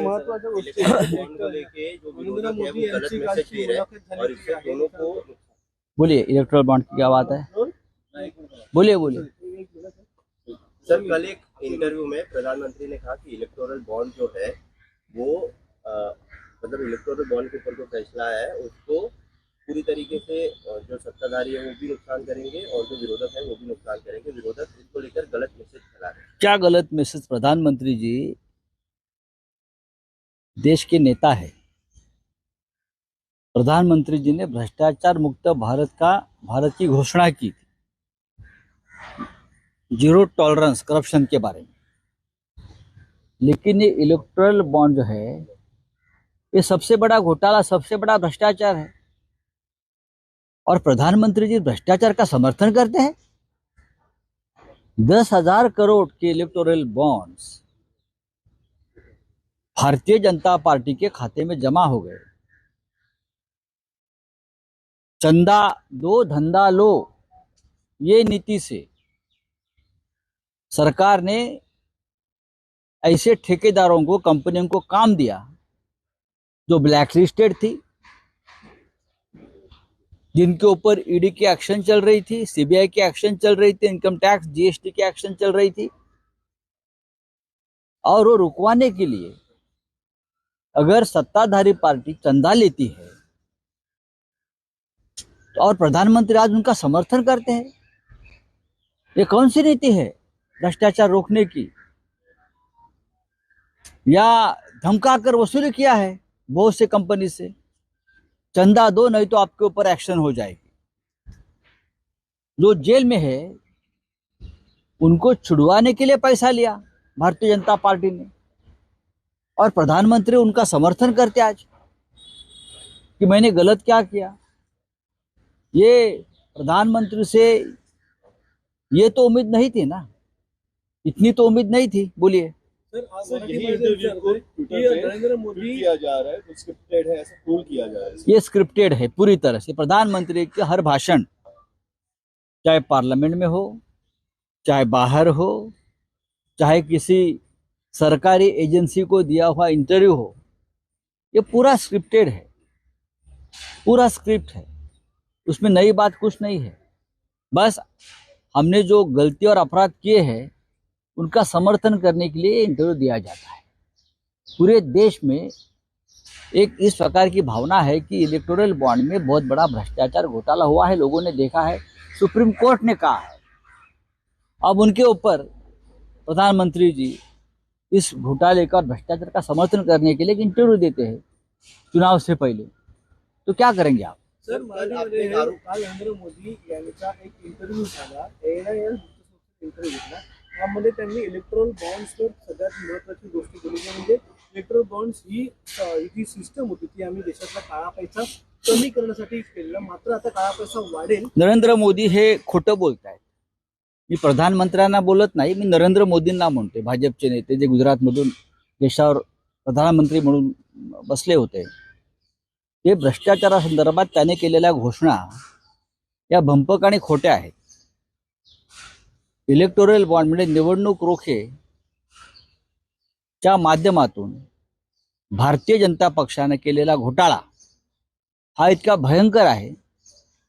महत्वाच्या गोष्टी electronic bond को लेके जो नरेंद्र विरोधक मोदी वो गलत यांची मैसेज कालची दे रहे मुलाखत और झाली इससे आहे. दोनों को बोलिए इलेक्ट्रल बॉन्ड की क्या बात है? बोलिए बोलिए। सर कल एक इंटरव्यू में प्रधानमंत्री ने कहा कि इलेक्टोरल बॉन्ड जो है वो मतलब इलेक्टोरल बॉन्ड के ऊपर जो फैसला है उसको पूरी तरीके से जो सत्ताधारी है वो भी नुकसान करेंगे और जो विरोधक है वो भी नुकसान करेंगे। विरोधक इसको लेकर गलत मैसेज फैला रहे हैं। क्या गलत मैसेज प्रधानमंत्री जी देश के नेता है। प्रधानमंत्री जी ने भ्रष्टाचार मुक्त भारत का, भारत की घोषणा की थी। ज़ीरो टॉलरेंस, करप्शन के बारे में। लेकिन ये इलेक्ट्रल बॉन्ड जो है, ये सबसे बड़ा घोटाला, सबसे बड़ा भ्रष्टाचार है। और प्रधानमंत्री जी भ्रष्टाचार का समर्थन करते हैं। दस हज़ार करोड़ के electoral bonds Bharatiya Janata party के खाते में जमा हो गए। चंदा दो, धंधा लो, ये नीति से सरकार ने ऐसे ठेकेदारों को, कंपनियों को काम दिया, जो ब्लैक लिस्टेड थी, जिनके ऊपर ईडी की एक्शन चल रही थी, सीबीआई की एक्शन चल रही थी, इनकम टैक्स, जीएसटी की एक्शन चल रही थी, और वो रुकवाने के लिए अगर सत्ताधारी पार्टी चंदा लेती है तो और प्रधानमंत्री आज उनका समर्थन करते हैं। ये कौन सी नीति है भ्रष्टाचार रोकने की? या धमका कर वसूली किया है बहुत से कंपनी से? चंदा दो, नहीं तो आपके ऊपर एक्शन हो जाएगी। जो जेल में है, उनको छुड़वाने के लिए पैसा लिया भारतीय जनता पार्टी ने। और प्रधानमंत्री उनका समर्थन करते आज कि मैंने गलत क्या किया? ये प्रधानमंत्री से ये तो उम्मीद नहीं थी ना? इतनी तो उम्मीद नहीं थी बोलिए। सर आज सर, मराठी यही मध्ये इंटरव्यू को विचारतोय ट्विटर की पे नरेंद्र ट्वीट मोदी किया जा रहा है तो स्क्रिप्टेड है ऐसा ट्रोल किया जा रहा है। ये स्क्रिप्टेड है पूरी तरह से। प्रधानमंत्री के हर भाषण चाहे पार्लियामेंट में हो चाहे बाहर हो चाहे किसी सरकारी एजेंसी को दिया हुआ इंटरव्यू हो, ये पूरा स्क्रिप्टेड है, पूरा स्क्रिप्ट है, उसमें नई बात कुछ नहीं है। बस हमने जो गलती और अपराध किए हैं, उनका समर्थन करने के लिए इंटरव्यू दिया जाता है। पूरे देश में एक इस प्रकार की भावना है कि इलेक्टोरल बॉन्ड में बहुत बड़ा भ्रष्टाचार घोटाला हुआ है, लोगों ने देखा है, सुप्रीम कोर्ट ने कहा है। अब उनके ऊपर प्रधानमंत्री जी इस घोटाले का और भ्रष्टाचार का समर्थन करने के लिए एक इंटरव्यू देते हैं चुनाव से पहले। तो क्या करेंगे आप? सर कल नरेंद्र मोदी यांचा एक इंटरव्ह्यू झाला एनआयएल इंटरव्ह्यू घेतला. त्यामध्ये त्यांनी इलेक्ट्रॉल बॉन्ड्सवर सगळ्यात महत्वाची गोष्ट केली म्हणजे इलेक्ट्रॉल बॉन्ड्स ही जी सिस्टम होती ती आम्ही देशातला काळा पैसा कमी करण्यासाठी केलेला मात्र आता काळा पैसा वाढेल. नरेंद्र मोदी हे खोटं बोलत आहेत मी प्रधानमंत्र्यांना बोलत नाही मी नरेंद्र मोदींना म्हणते भाजपचे नेते जे गुजरातमधून देशावर प्रधानमंत्री म्हणून बसले होते. ते भ्रष्टाचारासंदर्भात त्याने केलेल्या घोषणा या भंपक आणि खोट्या आहेत. इलेक्टोरल बॉन्ड म्हणजे निवडणूक रोखे च्या माध्यमातून भारतीय जनता पक्षाने केलेला घोटाळा हा इतका भयंकर आहे.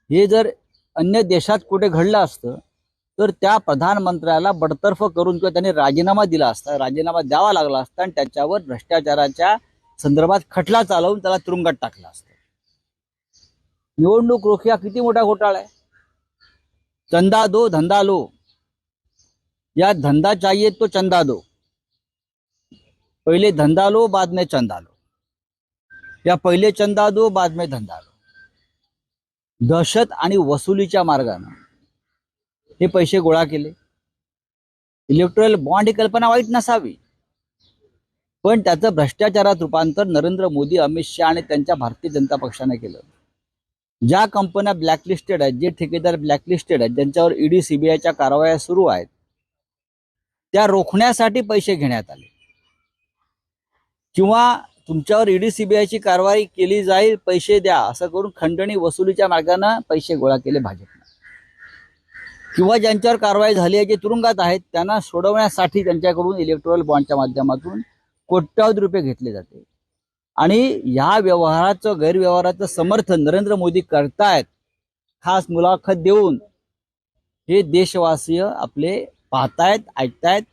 हे जर अन्य देशात कुठे घडलं असतं तर त्या प्रधानमंत्र्याला बडतर्फ करून किंवा त्यांनी राजीनामा दिला असता राजीनामा द्यावा लागला असता आणि त्याच्यावर भ्रष्टाचाराच्या संदर्भात खटला चालवून त्याला तुरुंगात टाकला असतं. निवडणूक रोखे हा किती मोठा घोटाळा आहे. चंदा दो धंदा लो. या धंदा चाहिए तो चंदा दो. पहिले धंदा लो बाद में चंदा लो. या पहिले चंदा दो बाद में धंदा लो. दहशत आणि वसुलीच्या मार्गानं. हे पैसे गोळा केले. इलेक्ट्रल बॉन्ड ही कल्पना वाईट नसावी. पण त्याचं भ्रष्टाचारात रूपांतर नरेंद्र मोदी अमित शहा आणि त्यांच्या भारतीय जनता पक्षाने केलं. ज्या कंपन्या ब्लॅकलिस्टेड आहेत जे ठेकेदार ब्लॅकलिस्टेड आहेत ज्यांच्यावर ईडी सीबीआयच्या कारवाया सुरू आहेत त्या रोखण्यासाठी पैसे घेण्यात आले. किंवा तुमच्यावर ईडी सीबीआयची कारवाई केली जाईल पैसे द्या असं करून खंडणी वसुलीच्या मार्गाने पैसे गोळा केले भाजप किंवा ज्यांच्यावर कारवाई झाली आहे जे तुरुंगात आहेत त्यांना सोडवण्यासाठी त्यांच्याकडून इलेक्ट्रॉल बॉन्डच्या माध्यमातून कोट्यावधी रुपये घेतले जाते. आणि ह्या व्यवहाराचं गैरव्यवहाराचं समर्थन नरेंद्र मोदी करतायत खास मुलाखत देऊन हे देशवासीय आपले पाहतायत ऐकतायत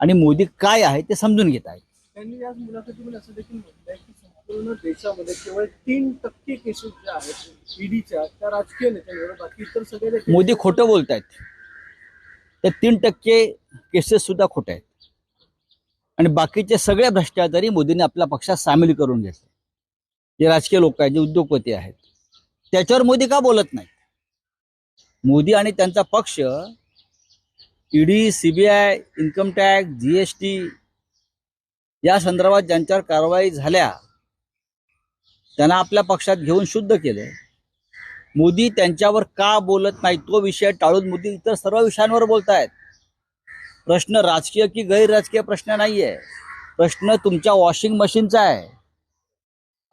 आणि मोदी काय आहे ते समजून घेत आहेत त्यांनी याच मुलाखतीमध्ये असं देखील म्हटलंय की पूर्ण देशामध्ये केवळ तीन टक्के केसेस ज्या आहेत ईडीच्या त्या राजकीय नेत्यांवर बाकी इतर सगळे मोदी खोटं बोलत बोलतायत. तर तीन टक्के केसेस सुद्धा खोटे आहेत. आणि बाकीचे सगळ्या भ्रष्टाचारी मोदींनी आपल्या पक्षात सामील करून घेतले. जे राजकीय लोक आहेत जे उद्योगपती आहेत त्याच्यावर मोदी का बोलत नाही मोदी आणि त्यांचा पक्ष ED CBI income tax GST या संदर्भात ज्यांच्यावर कारवाई झाल्या त्यांना आपल्या पक्षात घेऊन शुद्ध केलं. मोदी त्यांच्यावर का बोलत नाही तो विषय टाळून मोदी इतर सर्व विषयांवर बोलतायत. प्रश्न राजकीय की गैर राजकीय प्रश्न नाहीये. प्रश्न तुमच्या वॉशिंग मशीनचा आहे.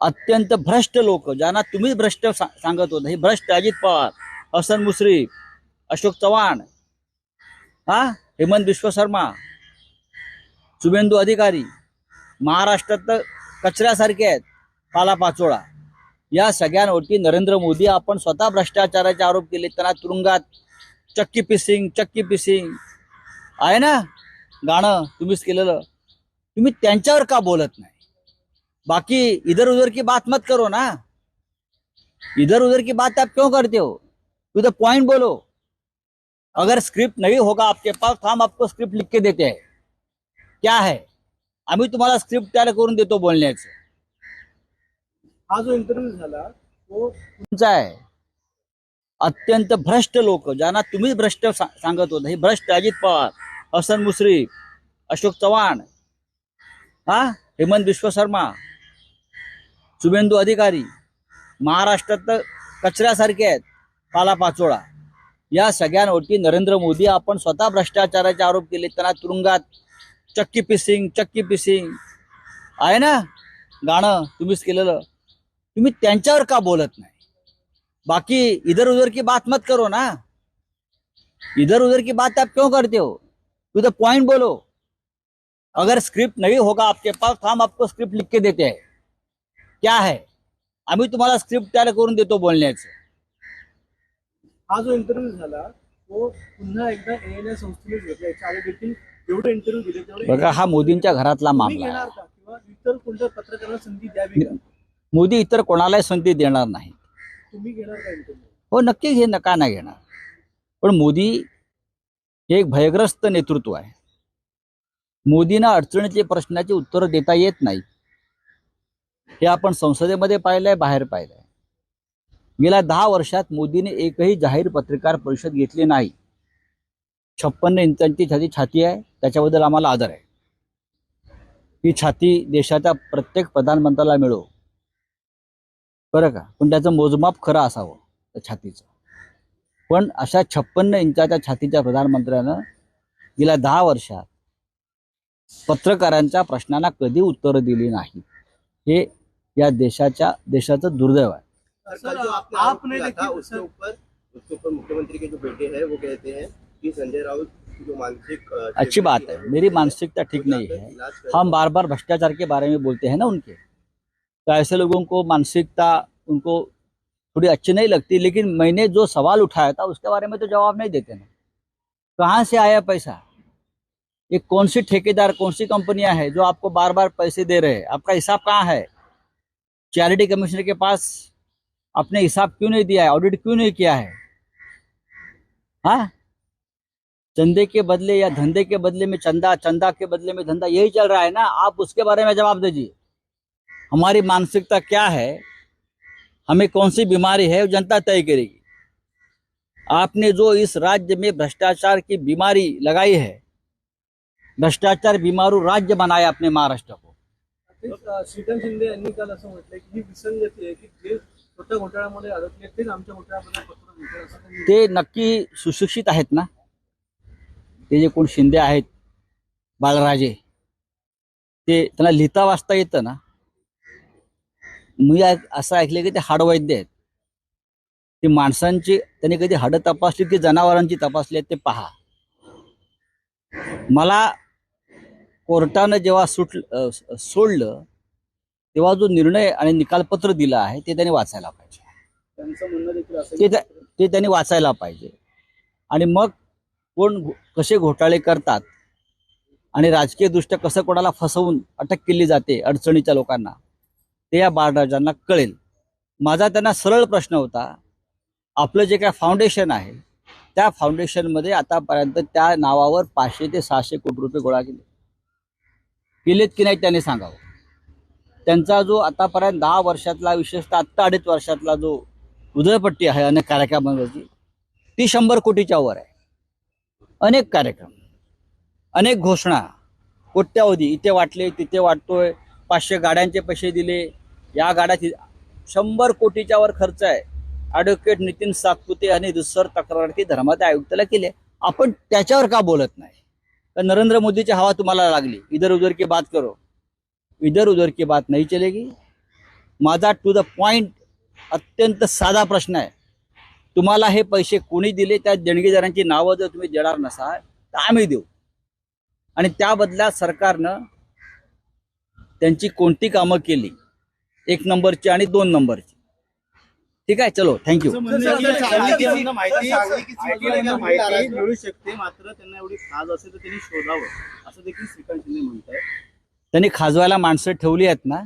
अत्यंत भ्रष्ट लोक ज्यांना तुम्हीच भ्रष्ट सा- सांगत होता. हे भ्रष्ट अजित पवार हसन मुश्रीफ अशोक चव्हाण हा? हेमंत विश्व शर्मा शुभेंदू अधिकारी. महाराष्ट्रात तर कचऱ्यासारखे आहेत. पाला पाचोळा या सगळ्यांवरती नरेंद्र मोदी आपण स्वतः भ्रष्टाचाराचे आरोप केले त्यांना तुरुंगात चक्की पिसिंग चक्की पिसिंग. आहे ना? गाणं तुम्हीच केलेलं. तुम्ही त्यांच्यावर का बोलत नाही? बाकी इधर उधर की बात मत करो ना. इधर उधर की बात आप क्यों करते हो? टू द पॉइंट बोलो. अगर स्क्रिप्ट नहीं होगा आपके पास तो हम आपको स्क्रिप्ट लिख के देते हैं. क्या है? आम्ही तुम्हाला स्क्रिप्ट तयार करून देतो बोलण्याचं. हा जो इंटरव्ह्यू झाला तो तुमचा आहे. अत्यंत भ्रष्ट लोक ज्यांना तुम्हीच भ्रष्ट सा- सांगत होता. हे भ्रष्ट अजित पवार हसन मुश्रीफ अशोक चव्हाण हा? हेमंत विश्व शर्मा शुभेंदू अधिकारी महाराष्ट्रात तर कचऱ्यासारखे आहेत पालापाचोळा या सगळ्यांवरती नरेंद्र मोदी आपण स्वतः भ्रष्टाचाराचे आरोप केले त्यांना तुरुंगात चक्की पिसिंग चक्की पिसिंग. आहे ना? गाणं तुम्हीच केलेलं. तुम्ही त्यांच्यावर का बोलत नाही? बाकी इधर उधर की बात मत करो ना. इधर उधर की बात आप क्यों करते हो? टू द पॉइंट बोलो। अगर स्क्रिप्ट नहीं होगा आपके पास हम आपको स्क्रिप्ट लिख के देते हैं। क्या है? आम्ही तुम्हाला स्क्रिप्ट तयार करून देतो बोलण्याचं. हा जो इंटरव्ह्यू झाला तो पुन्हा एकदा एएनआय संस्थेने घेतला. याच्या आधी देखील जेवढे इंटरव्ह्यू दिले तेवढे बघा हा मोदींच्या घरातला तुम्ही मामला घेणार आहे का? किंवा इतर कोणत्या पत्रकारांना संधी द्यावी का? मोदी इतर कोणालाही संधी देणार नाही हो नक्की घे नका नाही घेणार? पण मोदी हे एक भयग्रस्त नेतृत्व आहे. मोदींना अडचणीचे प्रश्नाची उत्तरं देता येत नाही हे आपण संसदेमध्ये पाहिलंय बाहेर पाहिलंय. गेल्या दहा वर्षात मोदीने एकही जाहीर पत्रकार परिषद घेतली नाही. छप्पन्न इंचांची छाती छाती आहे त्याच्याबद्दल आम्हाला आदर आहे. ही छाती देशाच्या प्रत्येक प्रधानमंत्र्याला मिळो. बरं का? पण त्याचं मोजमाप खरं असावं त्या छातीचं. पण अशा छप्पन्न इंचाच्या छातीच्या प्रधानमंत्र्यानं गेल्या दहा वर्षात पत्रकारांच्या प्रश्नांना कधी उत्तरं दिली नाही हे या देशाच्या देशाचं दुर्दैव आहे. सर, कल जो आपने आरोप आपने किया था देखिए, उसके सर- ऊपर उसके ऊपर मुख्यमंत्री के जो बेटे हैं वो कहते हैं कि संजय राउत की जो मानसिक अ, अच्छी बात है मेरी मानसिकता ठीक नहीं है। हम बार बार भ्रष्टाचार के बारे में बोलते हैं ना उनके। तो ऐसे लोगों को मानसिकता उनको थोड़ी अच्छी नहीं लगती, लेकिन मैंने जो सवाल उठाया था उसके बारे में तो जवाब नहीं देते ना कहाँ से आया पैसा? ये कौन सी ठेकेदार कौन सी कंपनियाँ हैं जो आपको बार बार पैसे दे रहे हैं? आपका हिसाब कहाँ है? चैरिटी कमिश्नर के पास आपने हिसाब क्यों नहीं दिया है? ऑडिट क्यों नहीं किया है? हाँ? चंदे के बदले या धंधे के बदले में चंदा चंदा के बदले में धंधा यही चल रहा है ना? आप उसके बारे में जवाब दीजिए। हमारी मानसिकता क्या है? हमें कौन सी बीमारी है? जनता तय करेगी। आपने जो इस राज्य में भ्रष्टाचार की बीमारी लगाई है भ्रष्टाचार बीमारू राज्य बनाया अपने महाराष्ट्र को। तेच, अं, श्रीकांत शिंदे यांनी काल असं म्हटलंय की ही विसंगती आहे की जे छोट्या घोटाळ्यामध्ये अडकले तेच आमच्या घोटाळ्यामध्ये पत्र देतात असं त्यांनी ते नक्की सुशिक्षित आहेत ना? ते जे कोण शिंदे आहेत बाळराजे ते त्यांना लिहिता वाचता येतं ना? मी असं ऐकलं की ते हाडवैद्य आहेत. ते माणसांची त्यांनी कधी हाडं तपासली ती जनावरांची तपासली आहेत ते पहा. मला कोर्टानं जेव्हा सुट सोडलं तेव्हा जो निर्णय आणि निकालपत्र दिलं आहे ते त्यांनी वाचायला पाहिजे. ते त्या- ते त्यांनी वाचायला पाहिजे. आणि मग कोण कसे घोटाळे करतात आणि राजकीयदृष्ट्या कसं कोणाला फसवून अटक केली जाते अडचणीच्या लोकांना ते या बाळराजांना कळेल. माझा त्यांना सरळ प्रश्न होता आपलं जे काय फाउंडेशन आहे त्या फाउंडेशनमध्ये आतापर्यंत त्या नावावर पाचशे ते सहाशे कोटी रुपये गोळा केले. केलेत की नाही त्याने सांगावं. त्यांचा जो आतापर्यंत दहा वर्षातला विशेषतः आत्ता अडीच वर्षातला जो उदयपट्टी आहे अनेक कार्यक्रमांवरची ती शंभर कोटीच्या वर आहे. अनेक कार्यक्रम अनेक घोषणा कोट्यावधी इथे वाटले तिथे वाटतोय पाचशे गाड्यांचे पैसे दिले या गाड्याची शंभर कोटीच्या वर खर्च आहे. ॲडव्होकेट नितीन सातपुते आणि दुसर तक्रार्थी धर्मादाय आयुक्ताला केले आपण त्याच्यावर का बोलत नाही? तर नरेंद्र मोदीची हवा तुम्हाला लागली. इधर उधर की बात करो. इधर उधर की बात नाही चलेगी. माझा टू द पॉइंट अत्यंत साधा प्रश्न आहे. तुम्हाला हे पैसे कोणी दिले? त्या देणगीदारांची नावं जर तुम्ही देणार नसाल तर आम्ही देऊ. आणि त्या बदल्यात सरकारनं त्यांची कोणती कामं केली? एक नंबरची आणि दोन नंबरची. ठीक आहे? चलो थँक्यू माहिती मिळू शकते मात्र त्यांना एवढी खाज असेल तर त्यांनी शोधावं. असं देखील श्रीकांत शिंदे म्हणताय. त्यांनी खाजवायला माणसं ठेवली आहेत ना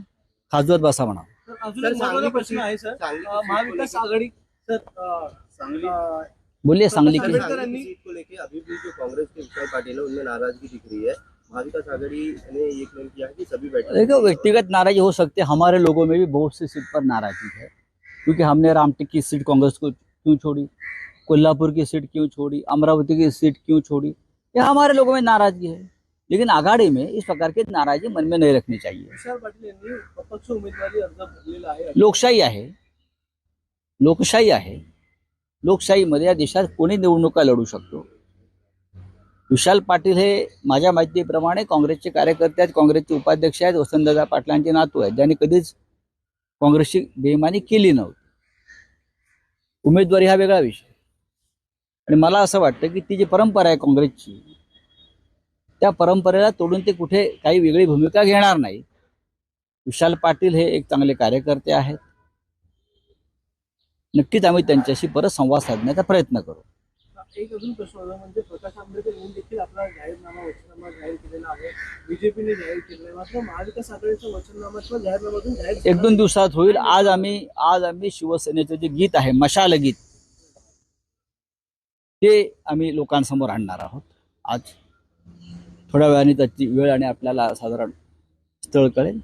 खाजवत बसा म्हणा अजून सांगली प्रश्न आहे सर. महाविकास आघाडी सर बोलिए सांगली. सर, की आंबेडकर सांगली यांनी- की. सीट को लेके अभी भी जो कांग्रेस के विशाल पाटिल है उनमें नाराजगी दिख रही है। आघाड़ी ने ये क्लेम किया कि सभी देखो व्यक्तिगत नाराज़गी हो सकती है। हमारे लोगों में भी बहुत सी सीट पर नाराज़गी है। क्योंकि हमने रामटेक की सीट कांग्रेस को क्यों छोड़ी? कोल्हापुर की सीट क्यों छोड़ी? अमरावती की सीट क्यों छोड़ी? ये हमारे लोगों में नाराज़गी है। लेकिन आघाड़ी में इस प्रकार की नाराज़गी मन में नहीं रखनी चाहिए। लोकशाही आहे. लोकशाही आहे. लोकशाहीमध्ये या देशात कोणी निवडणुका लढू शकतो? विशाल पाटील हे माझ्या माहितीप्रमाणे काँग्रेसचे कार्यकर्ते आहेत काँग्रेसचे उपाध्यक्ष आहेत वसंतदादा पाटलांचे नातू आहेत. ज्यांनी कधीच काँग्रेसची बेमानी केली नव्हती. उमेदवारी हा वेगळा विषय. आणि मला असं वाटतं की ती जी परंपरा आहे काँग्रेसची त्या परंपरेला तोडून ते कुठे काही वेगळी भूमिका घेणार नाही. विशाल पाटील हे एक चांगले कार्यकर्ते आहेत. नक्कीच आम्ही त्यांच्याशी परत संवाद साधण्याचा प्रयत्न करू. एक अजून प्रश्न होता म्हणजे प्रकाश आंबेडकर यांनी देखील आपला जाहीरनामा वचननामा जाहीर केलेला आहे. बीजेपीने जाहीर केलेला आहे. मात्र महाविकास आघाडीचा वचननामा किंवा जाहीरनामातून जाहीर एक दोन दिवसात होईल. आज आम्ही आज आम्ही शिवसेनेचं जे गीत आहे मशाल गीत ते आम्ही लोकांसमोर आणणार आहोत. आज थोड्या वेळाने त्याची वेळ आणि आपल्याला साधारण स्थळ कळेल.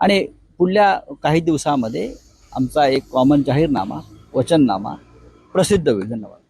आणि पुढल्या काही दिवसामध्ये आमचा एक कॉमन जाहीरनामा वचननामा प्रसिद्ध होईल. धन्यवाद.